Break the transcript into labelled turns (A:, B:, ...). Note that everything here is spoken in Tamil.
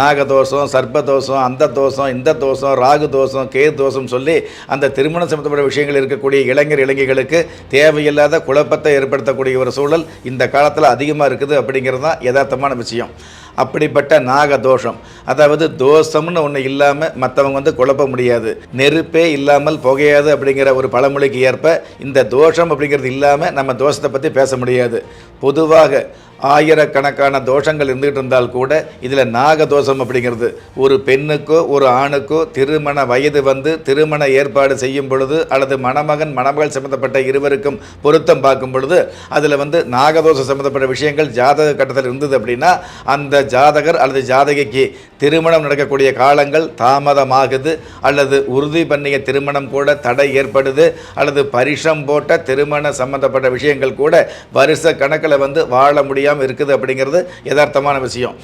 A: நாகதோஷம் சர்ப்பதோஷம் அந்த தோஷம் இந்த தோஷம் ராகு தோஷம் கே தோஷம் சொல்லி அந்த திருமணம் சம்பந்தப்பட்ட விஷயங்கள் இருக்கக்கூடிய இளைஞர் இளைஞர்களுக்கு தேவையில்லாத குழப்பத்தை ஏற்படுத்தக்கூடிய ஒரு சூழல் இந்த காலத்தில் அதிகமாக இருக்குது அப்படிங்கிறது தான் யதார்த்தமான விஷயம். அப்படிப்பட்ட நாக தோஷம் அதாவது தோஷம்னு ஒன்று இல்லாமல் மற்றவங்க வந்து குழப்ப முடியாது. நெருப்பே இல்லாமல் புகையாது அப்படிங்கிற ஒரு பழமொழிக்கு ஏற்ப இந்த தோஷம் அப்படிங்கிறது இல்லாமல் நம்ம தோஷத்தை பற்றி பேச முடியாது. பொதுவாக ஆயிரக்கணக்கான தோஷங்கள் இருந்துகிட்டு இருந்தால் கூட இதில் நாகதோஷம் அப்படிங்கிறது. ஒரு பெண்ணுக்கோ ஒரு ஆணுக்கோ திருமண வயது வந்து திருமண ஏற்பாடு செய்யும் பொழுது அல்லது மணமகன் மணமகள் சம்மந்தப்பட்ட இருவருக்கும் பொருத்தம் பார்க்கும் பொழுது அதில் வந்து நாகதோஷம் சம்மந்தப்பட்ட விஷயங்கள் ஜாதக கட்டத்தில் இருந்தது அப்படின்னா அந்த ஜாதகர் அல்லது ஜாதகிக்கு திருமணம் நடக்கக்கூடிய காலங்கள் தாமதமாகுது அல்லது உறுதி பண்ணிய திருமணம் கூட தடை ஏற்படுது அல்லது பரிசம் போட்ட திருமண சம்பந்தப்பட்ட விஷயங்கள் கூட வருஷ கணக்கில் வந்து வாழ முடியாமல் இருக்குது அப்படிங்கிறது யதார்த்தமான விஷயம்.